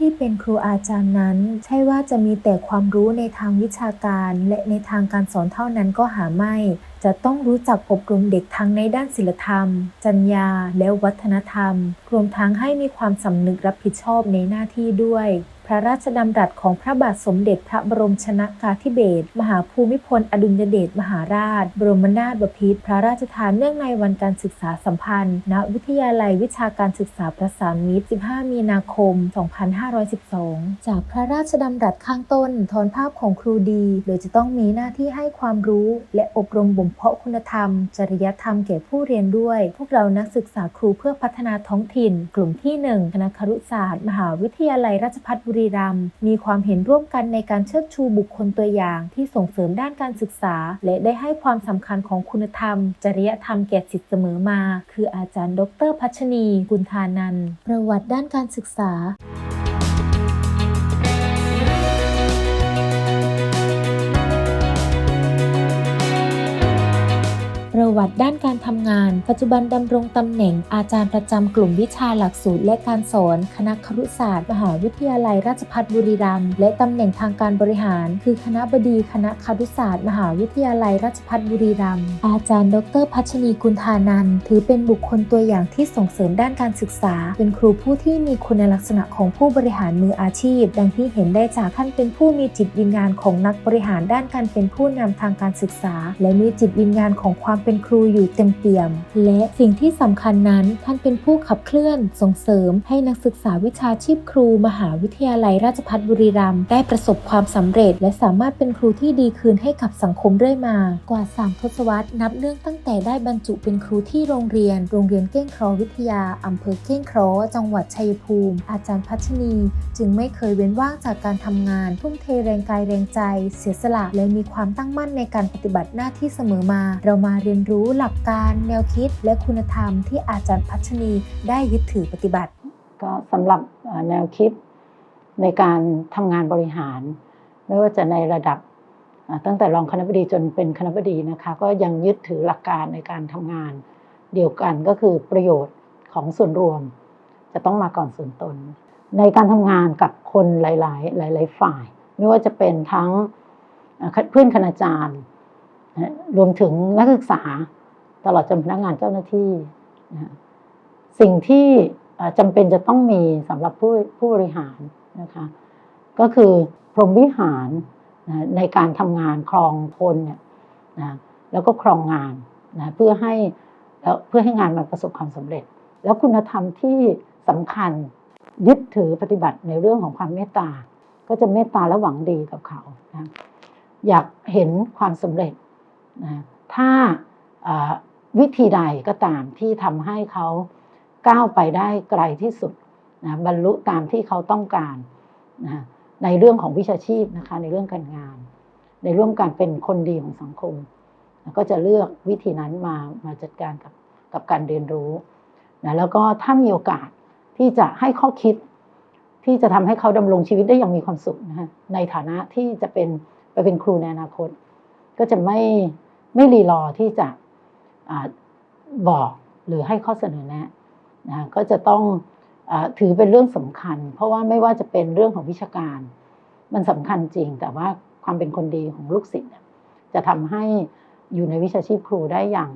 ที่เป็นครูอาจารย์นั้น ใช่ว่าจะมีแต่ความรู้ในทางวิชาการ และในทางการสอนเท่านั้นก็หาไม่ จะต้องรู้จักอบรมเด็กทั้งในด้านศิลธรรม จรรยา และวัฒนธรรม รวมทั้งให้มีความสำนึกรับผิดชอบในหน้าที่ด้วย ระราชดำรัสของพระบาทสมเด็จพระบรมชนากาธิเบศรมหาภูมิพลอดุลยเดชมหาราช บรมนาถบพิตรพระราชทานเนื่องในวันการศึกษาสัมพันธ์ ณ วิทยาลัยวิชาการศึกษาประสานมิตร 15 มีนาคม 2512 จากพระราชดำรัสข้างต้นทอนภาพของครูดี โดยจะต้องมีหน้าที่ให้ความรู้ และอบรมบ่มเพาะคุณธรรม จริยธรรมแก่ผู้เรียนด้วย พวกเรานักศึกษาครูเพื่อพัฒนาท้องถิ่น กลุ่มที่ 1 คณะครุศาสตร์ มหาวิทยาลัยราชภัฏบุรีรัมย์มีความเห็นร่วมกันในการเชิดชูบุคคลตัวอย่าง ที่ส่งเสริมด้านการศึกษา และได้ให้ความสำคัญของคุณธรรม จริยธรรมแก่สิทธิ์เสมอมา คืออาจารย์ ดร พัชนี กุลธานัน ประวัติด้านการศึกษา วัติด้านการทำงาน ปัจจุบันดำรงตำแหน่งอาจารย์ประจำกลุ่มวิชาหลักสูตรและการสอน คณะครุศาสตร์ มหาวิทยาลัยราชภัฏบุรีรัมย์และตำแหน่งทางการบริหาร คือคณะบดีคณะครุศาสตร์ มหาวิทยาลัยราชภัฏบุรีรัมย์อาจารย์ ดร พัชนีกุลธานันถือเป็นบุคคลตัวอย่างที่ส่งเสริมด้านการศึกษา เป็นครูผู้ที่มีคุณลักษณะของผู้บริหารมืออาชีพ ดังที่เห็นได้จากท่านเป็นผู้มีจิตวิญญาณของนักบริหารด้านการเป็นผู้นำทางการศึกษา และมีจิตวิญญาณของความเป็นครูรูอยู่เต็มเปี่ยม และสิ่งที่สำคัญนั้นท่านเป็นผู้ขับเคลื่อนส่งเสริม ให้นักศึกษาวิชาชีพครู มหาวิทยาลัยราชภัฏบุรีรัมย์ได้ประสบความสำเร็จ และสามารถเป็นครูที่ดีคืนให้กับสังคมเรื่อยมากว่า 3 ทศวรรษนับเนื่องตั้งแต่ได้บรรจุเป็นครูที่โรงเรียน โรงเรียนเก้งคราะห์วิทยาอำเภอเก้งคราะห์จังหวัดชัยภูมิ อาจารย์พัชนี จึงไม่เคยเว้นว่างจากการทำงาน ทุ่มเทแรงกายแรงใจ เสียสละและมีความตั้งมั่นในการปฏิบัติหน้าที่เสมอมา เรามาเรียนรู้รู้หลักการแนวคิดและคุณธรรมที่อาจารย์พัชนีได้ยึดถือปฏิบัติ ก็สำหรับแนวคิดในการทำงานบริหาร ไม่ว่าจะในระดับตั้งแต่รองคณะบดีจนเป็นคณะบดีนะคะ ก็ยังยึดถือหลักการในการทำงาน เดียวกันก็คือประโยชน์ของส่วนรวม จะต้องมาก่อนส่วนตน ในการทำงานกับคนหลาย ๆ หลาย ๆ ฝ่าย ไม่ว่าจะเป็นทั้งเพื่อนคณาจารย์ รวมถึงนักศึกษาตลอดจนพนักงานเจ้าหน้าที่นะสิ่งที่จำเป็นจะต้องมีสำหรับผู้ผู้บริหารนะคะก็คือพรหมวิหารนะในการทำงานครองคนเนี่ยนะแล้วก็ครองงานนะเพื่อให้แล้วเพื่อให้งานมันประสบความสำเร็จ แล้วคุณธรรมที่สำคัญยึดถือปฏิบัติในเรื่องของความเมตตา ก็จะเมตตาและหวังดีกับเขานะอยากเห็นความสำเร็จ นะถ้าวิธีใดก็ตามที่ทำให้เขาก้าวไปได้ไกลที่สุดนะบรรลุตามที่เขาต้องการนะในเรื่องของวิชาชีพนะคะในเรื่องการงาน ในเรื่องการเป็นคนดีของสังคมนะก็จะเลือกวิธีนั้นมามาจัดการกับกับการเรียนรู้นะแล้วก็ถ้ามีโอกาสที่จะให้ข้อคิด ที่จะทำให้เขาดำรงชีวิตได้อย่างมีความสุขนะฮะในฐานะที่จะเป็นไปเป็นครูในอนาคต ก็จะไม่ ไม่รีรอที่จะอบอกหรือให้ข้อเสนอแนะนะก็จะต้องอถือเป็นเรื่องสำคัญ เพราะว่าไม่ว่าจะเป็นเรื่องของวิชาการ มันสำคัญจริง แต่ว่าความเป็นคนดีของลูกศิษย์จะทำให้อยู่ในวิชาชีพครูได้อย่าง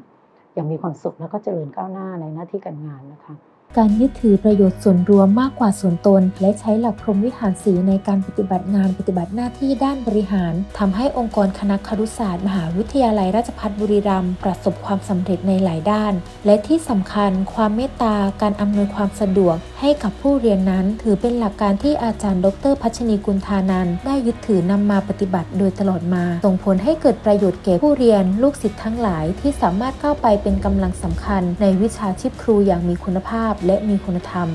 อย่างมีความสุขแล้วก็เจริญก้าวหน้าในหน้าที่การงานนะคะ การยึดถือประโยชน์ส่วนรวมมากกว่าส่วนตน และใช้หลักพรหมวิหารสีในการปฏิบัติงานปฏิบัติหน้าที่ด้านบริหารทำให้องค์กรคณะครุศาสตร์ มหาวิทยาลัยราชภัฏบุรีรัมย์ประสบความสำเร็จในหลายด้าน และที่สำคัญ ความเมตตาการอำนวยความสะดวก ให้กับผู้เรียนนั้น ถือเป็นหลักการที่อาจารย์ ดร พัชนีกุลธานันได้ยึดถือนำมาปฏิบัติโดยตลอดมา ส่งผลให้เกิดประโยชน์แก่ผู้เรียนลูกศิษย์ทั้งหลายที่สามารถก้าวไปเป็นกำลังสำคัญ ในวิชาชีพครูอย่างมีคุณภาพและมีคุณธรรม